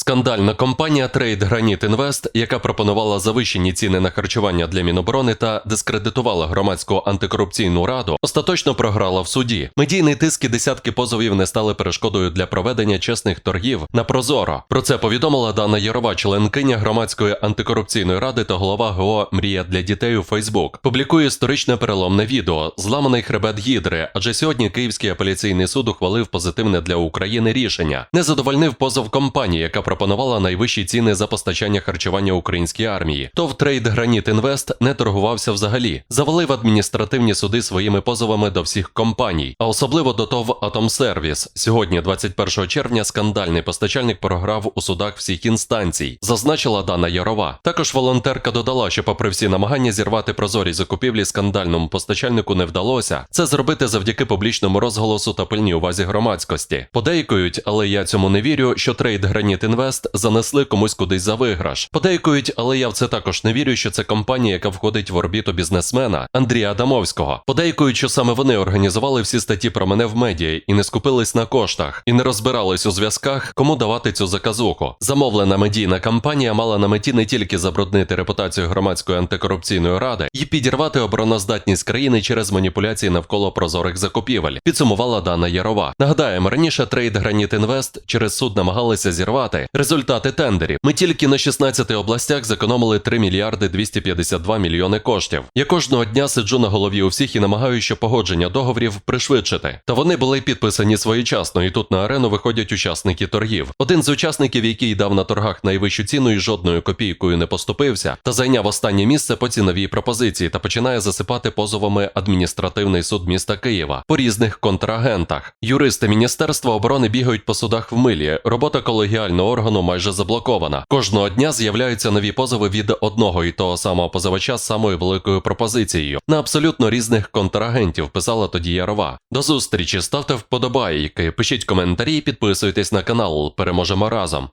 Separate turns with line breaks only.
Скандальна компанія Trade Granite Invest, яка пропонувала завищені ціни на харчування для Міноборони та дискредитувала громадську антикорупційну раду, остаточно програла в суді. Медійний тиск і десятки позовів не стали перешкодою для проведення чесних торгів на Прозоро. Про це повідомила Дана Ярова, членкиня громадської антикорупційної ради та голова ГО Мрія для дітей у Фейсбук. Публікує історичне переломне відео Зламаний хребет гідри. Адже сьогодні Київський апеляційний суд ухвалив позитивне для України рішення. Не задовольнив позов компанії, яка пропонувала найвищі ціни за постачання харчування українській армії. ТОВ Trade Granite Invest не торгувався взагалі, завалив адміністративні суди своїми позовами до всіх компаній, а особливо до ТОВ Атомсервіс. Сьогодні, 21 червня, скандальний постачальник програв у судах всіх інстанцій, зазначила Дана Ярова. Також волонтерка додала, що, попри всі намагання зірвати прозорі закупівлі, скандальному постачальнику не вдалося. Це зробити завдяки публічному розголосу та пильній увазі громадськості. Подейкують, але я цьому не вірю, що трейд Граніт Інвест занесли комусь кудись за виграш. Подейкують, але я в це також не вірю, що це компанія, яка входить в орбіту бізнесмена Андрія Адамовського. Подейкують, що саме вони організували всі статті про мене в медіа і не скупились на коштах, і не розбирались у зв'язках, кому давати цю заказуху. Замовлена медійна кампанія мала на меті не тільки забруднити репутацію громадської антикорупційної ради і підірвати обороноздатність країни через маніпуляції навколо прозорих закупівель. Підсумувала Дана Ярова. Нагадаємо, раніше трейд Граніт Інвест через суд намагалися зірвати результати тендерів. Ми тільки на 16 областях зекономили 3 мільярди 252 мільйони коштів. Я кожного дня сиджу на голові у всіх і намагаюся погодження договорів пришвидшити. Та вони були підписані своєчасно, і тут на арену виходять учасники торгів. Один з учасників, який дав на торгах найвищу ціну і жодною копійкою не поступився, та зайняв останнє місце по ціновій пропозиції та починає засипати позовами адміністративний суд міста Києва по різних контрагентах. Юристи Міністерства оборони бігають по судах в милі. Робота колегіального органу майже заблокована. Кожного дня з'являються нові позови від одного і того самого позивача з самою великою пропозицією на абсолютно різних контрагентів. Писала тоді Ярова. До зустрічі ставте вподобайки, пишіть коментарі, підписуйтесь на канал. Переможемо разом.